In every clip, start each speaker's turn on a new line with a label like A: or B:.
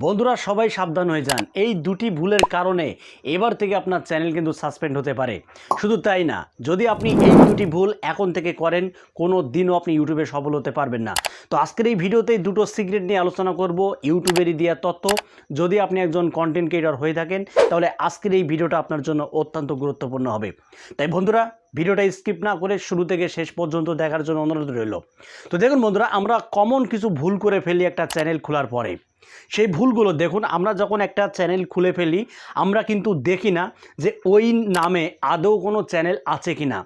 A: বন্ধুরা, সবাই সাবধান হয়ে যান। এই দুটি ভুলের কারণে এবার থেকে আপনার চ্যানেল কিন্তু সাসপেন্ড হতে পারে। শুধু তাই না, যদি আপনি এই দুটি ভুল এখন থেকে করেন, কোনো দিনও আপনি ইউটিউবে সফল হতে পারবেন না। তো আজকের এই ভিডিওতে দুটো সিক্রেট নিয়ে আলোচনা করব, ইউটিউবেরই দেওয়া তথ্য। যদি আপনি একজন কন্টেন্ট ক্রিয়েটর হয়ে থাকেন, তাহলে আজকের এই ভিডিওটা আপনার জন্য অত্যন্ত গুরুত্বপূর্ণ হবে। তাই বন্ধুরা, ভিডিওটা স্কিপ না করে শুরু থেকে শেষ পর্যন্ত দেখার জন্য অনুরোধ রইল। তো দেখুন বন্ধুরা, আমরা কমন কিছু ভুল করে ফেলি একটা চ্যানেল খোলার পরে। সেই ভুলগুলো দেখুন, আমরা যখন একটা চ্যানেল খুলে ফেলি, আমরা কিন্তু দেখি না যে ওই নামে আদৌ কোনো চ্যানেল আছে কি না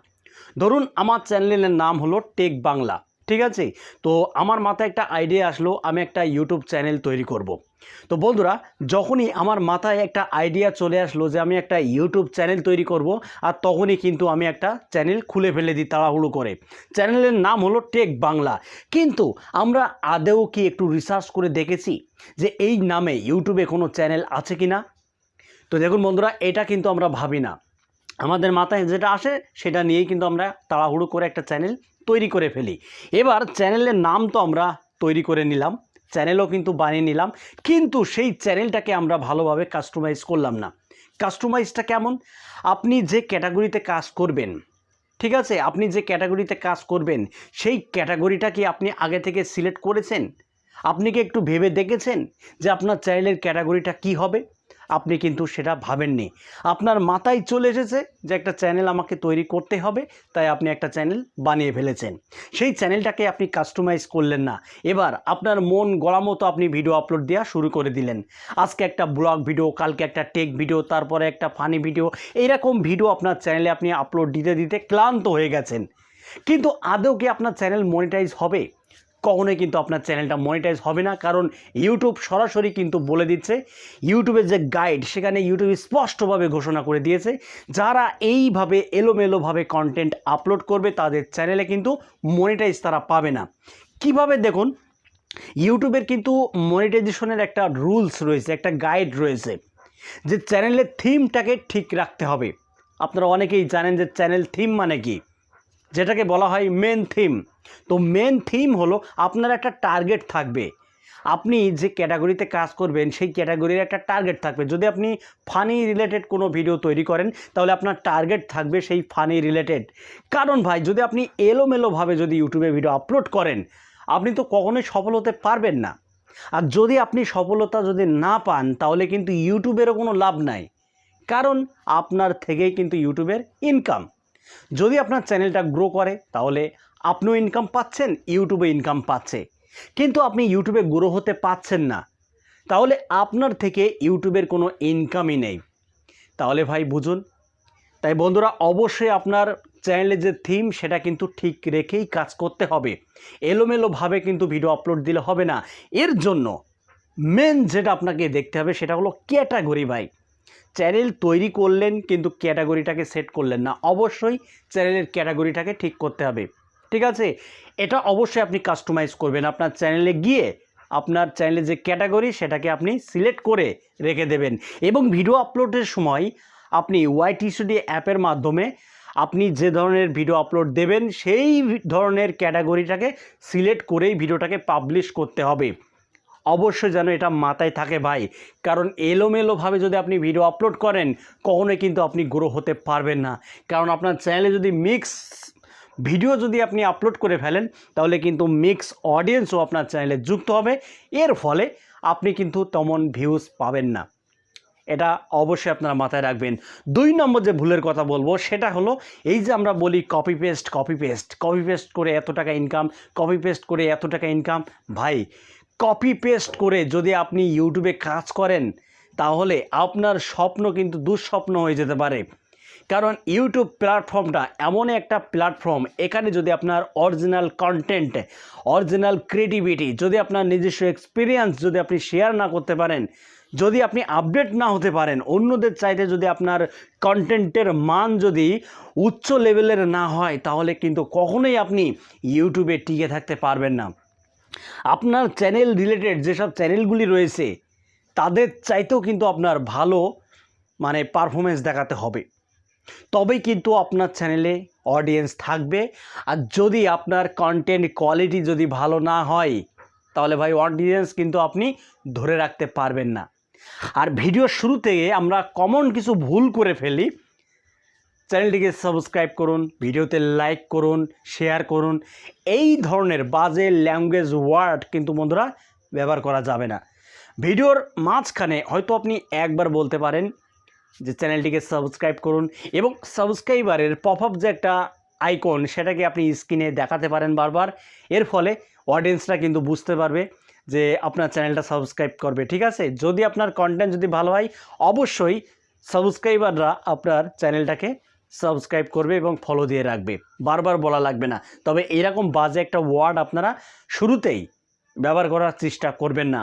A: ধরুন, আমার চ্যানেলের নাম হলো টেক বাংলা, ঠিক আছে তো আমার মাথায় একটা আইডিয়া আসলো, আমি একটা ইউটিউব চ্যানেল তৈরি করব। তো বন্ধুরা, যখনই আমার মাথায় একটা আইডিয়া চলে আসলো যে আমি একটা ইউটিউব চ্যানেল তৈরি করব, আর তখনই কিন্তু আমি একটা চ্যানেল খুলে ফেলে দিই তাড়াহুড়ো করে। চ্যানেলের নাম হলো টেক বাংলা কিন্তু আমরা আদেও কি একটু রিসার্চ করে দেখেছি যে এই নামে ইউটিউবে কোনো চ্যানেল আছে কি না তো দেখুন বন্ধুরা, এটা কিন্তু আমরা ভাবি না। আমাদের মাথায় যেটা আসে, সেটা নিয়েই কিন্তু আমরা তাড়াহুড়ো করে একটা চ্যানেল তৈরি করে ফেলি। এবার চ্যানেলের নাম তো আমরা তৈরি করে নিলাম। চ্যানেলও কিন্তু বানিয়ে নিলাম। কিন্তু সেই চ্যানেলটাকে আমরা ভালোভাবে কাস্টমাইজ করলাম না। কাস্টমাইজটা কেমন? আপনি যে ক্যাটাগরিতে কাজ করবেন, ঠিক আছে? আপনি যে ক্যাটাগরিতে কাজ করবেন, সেই ক্যাটাগরিটা কি আপনি আগে থেকে সিলেক্ট করেছেন? আপনি কি একটু ভেবে দেখেছেন যে আপনার চ্যানেলের ক্যাটাগরিটা কি হবে? আপনি কিন্তু সেটা ভাবেননি। আপনার মাথায় চলে এসেছে যে একটা চ্যানেল আমাকে তৈরি করতে হবে, তাই আপনি একটা চ্যানেল বানিয়ে ফেলেছেন। সেই চ্যানেলটাকে আপনি কাস্টমাইজ করলেন না। এবার আপনার মন গড়া মতো আপনি ভিডিও আপলোড দেওয়া শুরু করে দিলেন। আজকে একটা ব্লগ ভিডিও কালকে একটা টেক ভিডিও তারপরে একটা ফানি ভিডিও এইরকম ভিডিও আপনার চ্যানেলে আপনি আপলোড দিতে দিতে ক্লান্ত হয়ে গেছেন। কিন্তু আদৌ কি আপনার চ্যানেল মনিটাইজ হবে? কখনোই কিন্তু আপনার চ্যানেলটা মনিটাইজ হবে না, কারণ ইউটিউব সরাসরি কিন্তু বলে দিচ্ছে ইউটিউবের যে গাইড সেখানে ইউটিউব স্পষ্টভাবে ঘোষণা করে দিয়েছে, যারা এইভাবে এলোমেলোভাবে কন্টেন্ট আপলোড করবে তাদের চ্যানেলে কিন্তু মনিটাইজ তারা পাবে না। কীভাবে দেখুন ইউটিউবের কিন্তু মনিটাইজেশনের একটা রুলস রয়েছে, একটা গাইড রয়েছে, যে চ্যানেলের থিমটাকে ঠিক রাখতে হবে। আপনারা অনেকেই জানেন যে চ্যানেল থিম মানে কি? যেটাকে বলা হয় মেন থিম তো মেন থিম হলো আপনার একটা টার্গেট থাকবে। আপনি যে ক্যাটাগরিতে কাজ করবেন, সেই ক্যাটাগরির একটা টার্গেট থাকবে। যদি আপনি ফানি রিলেটেড কোনো ভিডিও তৈরি করেন, তাহলে আপনার টার্গেট থাকবে সেই ফানি রিলেটেড কারণ ভাই, যদি আপনি এলোমেলোভাবে যদি ইউটিউবে ভিডিও আপলোড করেন, আপনি তো কখনোই সফল হতে পারবেন না। আর যদি আপনি সফলতা যদি না পান, তাহলে কিন্তু ইউটিউবেরও কোনো লাভ নাই। কারণ আপনার থেকেই কিন্তু ইউটিউবের ইনকাম যদি আপনার চ্যানেলটা গ্রো করে, তাহলে আপনিও ইনকাম পাচ্ছেন, ইউটিউবে ইনকাম পাচ্ছে। কিন্তু আপনি ইউটিউবে গ্রো হতে পাচ্ছেন না। তাহলে আপনার থেকে ইউটিউবের কোনো ইনকামই নেই। তাহলে ভাই বুঝুন। তাই বন্ধুরা, অবশ্যই আপনার চ্যানেলের যে থিম সেটা কিন্তু ঠিক রেখেই কাজ করতে হবে। এলোমেলোভাবে কিন্তু ভিডিও আপলোড দিলে হবে না। এর জন্য মেন যেটা আপনাকে দেখতে হবে, সেটা হলো ক্যাটাগরি ভাই। চ্যানেল তৈরি করলেন, কিন্তু ক্যাটাগরিটাকে সেট করলেন না। অবশ্যই চ্যানেলের ক্যাটাগরিটাকে ঠিক করতে হবে। ঠিক আছে? এটা অবশ্যই আপনি কাস্টমাইজ করবেন। আপনার চ্যানেলে গিয়ে আপনার চ্যানেলে যে ক্যাটাগরি সেটাকে আপনি সিলেক্ট করে রেখে দেবেন। এবং ভিডিও আপলোডের সময় আপনি ওয়াইটি স্টুডিও অ্যাপের মাধ্যমে আপনি যে ধরনের ভিডিও আপলোড দেবেন, সেই ধরনের ক্যাটাগরিটাকে সিলেক্ট করেই ভিডিওটাকে পাবলিশ করতে হবে। অবশ্যই যেন এটা মাথায় থাকে ভাই। কারণ এলোমেলোভাবে যদি আপনি ভিডিও আপলোড করেন, কখনোই কিন্তু আপনি গ্রো হতে পারবেন না। কারণ আপনার চ্যানেলে যদি মিক্স ভিডিও যদি আপনি আপলোড করে ফেলেন, তাহলে কিন্তু মিক্স অডিয়েন্সও আপনার চ্যানেলে যুক্ত হবে। এর ফলে আপনি কিন্তু তেমন ভিউজ পাবেন না। এটা অবশ্যই আপনারা মাথায় রাখবেন। দুই নম্বর যে ভুলের কথা বলব, সেটা হলো এই যে আমরা বলি copy paste copy paste copy paste করে এত টাকা ইনকাম কপি পেস্ট করে এত টাকা ইনকাম ভাই কপি পেস্ট করে যদি আপনি ইউটিউবে কাজ করেন, তাহলে আপনার স্বপ্ন কিন্তু দুঃস্বপ্ন হয়ে যেতে পারে। কারণ ইউটিউব প্ল্যাটফর্মটা এমন একটা প্ল্যাটফর্ম এখানে যদি আপনার অরিজিনাল কন্টেন্ট অরিজিনাল ক্রিয়েটিভিটি যদি আপনার নিজস্ব এক্সপিরিয়েন্স যদি আপনি শেয়ার না করতে পারেন, যদি আপনি আপডেট না হতে পারেন, অন্যদের চাইতে যদি আপনার কন্টেন্টের মান যদি উচ্চ লেভেলের না হয়, তাহলে কিন্তু কখনোই আপনি ইউটিউবে টিকে থাকতে পারবেন না। আপনার চ্যানেল রিলেটেড যেসব চ্যানেলগুলি রয়েছে, তাদের চাইতেও কিন্তু আপনার ভালো মানে পারফরমেন্স দেখাতে হবে। তবেই কিন্তু আপনার চ্যানেলে অডিয়েন্স থাকবে। আর যদি আপনার কন্টেন্ট কোয়ালিটি যদি ভালো না হয়, তাহলে ভাই অডিয়েন্স কিন্তু আপনি ধরে রাখতে পারবেন না। আর ভিডিওর শুরু থেকে আমরা কমন কিছু ভুল করে ফেলি। চ্যানেলটিকে সাবস্ক্রাইব করুন ভিডিওতে লাইক করুন শেয়ার করুন। এই ধরনের বাজে ল্যাঙ্গুয়েজ ওয়ার্ড কিন্তু বন্ধুরা ব্যবহার করা যাবে না। ভিডিওর মাঝখানে হয়তো আপনি একবার বলতে পারেন যে চ্যানেলটিকে সাবস্ক্রাইব করুন এবং সাবস্ক্রাইবারের পপ আপ যে একটা আইকন সেটাকে আপনি স্ক্রিনে দেখাতে পারেন বারবার। এর ফলে অডিয়েন্সরা কিন্তু বুঝতে পারবে যে আপনার চ্যানেলটা সাবস্ক্রাইব করবে, ঠিক আছে? যদি আপনার কন্টেন্ট যদি ভালো হয়, অবশ্যই সাবস্ক্রাইবাররা আপনার চ্যানেলটাকে সাবস্ক্রাইব করবে এবং ফলো দিয়ে রাখবে। বারবার বলা লাগবে না। তবে এরকম বাজে একটা ওয়ার্ড আপনারা শুরুতেই ব্যবহার করার চেষ্টা করবেন না।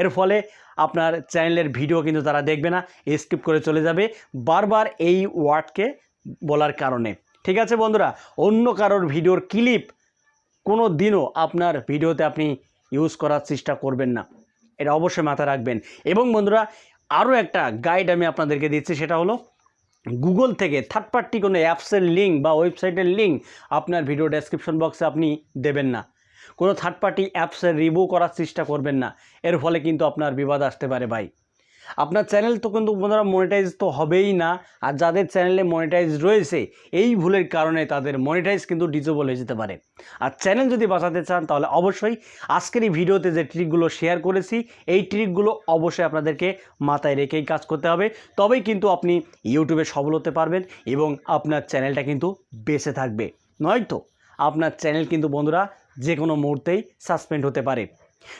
A: এর ফলে আপনার চ্যানেলের ভিডিও কিন্তু তারা দেখবে না স্কিপ করে চলে যাবে বারবার এই ওয়ার্ডকে বলার কারণে। ঠিক আছে বন্ধুরা, অন্য কারোর ভিডিওর ক্লিপ কোনো দিনও আপনার ভিডিওতে আপনি ইউজ করার চেষ্টা করবেন না। এটা অবশ্যই মাথায় রাখবেন। এবং বন্ধুরা, আরও একটা গাইড আমি আপনাদেরকে দিচ্ছি, সেটা হলো গুগল থেকে থার্ড পার্টি কোনো অ্যাপসের লিঙ্ক বা ওয়েবসাইটের লিঙ্ক আপনার ভিডিও ডেসক্রিপশন বক্সে আপনি দেবেন না। কোনো থার্ড পার্টি অ্যাপসের রিভিউ করার চেষ্টা করবেন না। এর ফলে কিন্তু আপনার বিবাদ আসতে পারে ভাই। আপনার চ্যানেল তো কিন্তু বন্ধুরা মনিটাইজ তো হবেই না, আর যাদের চ্যানেলে মনিটাইজ রয়েছে, এই ভুলের কারণে তাদের মনিটাইজ কিন্তু ডিজেবল হয়ে যেতে পারে। আর চ্যানেল যদি বাঁচাতে চান, তাহলে অবশ্যই আজকের এই ভিডিওতে যে ট্রিকগুলো শেয়ার করেছি, এই ট্রিকগুলো অবশ্যই আপনাদেরকে মাথায় রেখেই কাজ করতে হবে। তবেই কিন্তু আপনি ইউটিউবে সফল হতে পারবেন এবং আপনার চ্যানেলটা কিন্তু বেঁচে থাকবে। নয়তো আপনার চ্যানেল কিন্তু বন্ধুরা যে কোনো মুহূর্তেই সাসপেন্ড হতে পারে।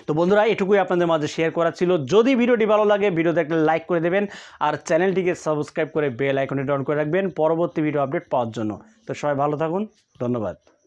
A: তো বন্ধুরা, এটুকুই আপনাদের মাঝে শেয়ার করা ছিল। যদি ভিডিওটি ভালো লাগে, ভিডিওতে একটা লাইক করে দেবেন আর চ্যানেলটিকে সাবস্ক্রাইব করে বেল আইকনে অন করে রাখবেন। পরবর্তী ভিডিও আপডেট পাওয়ার জন্য। তো সবাই ভালো থাকুন, ধন্যবাদ।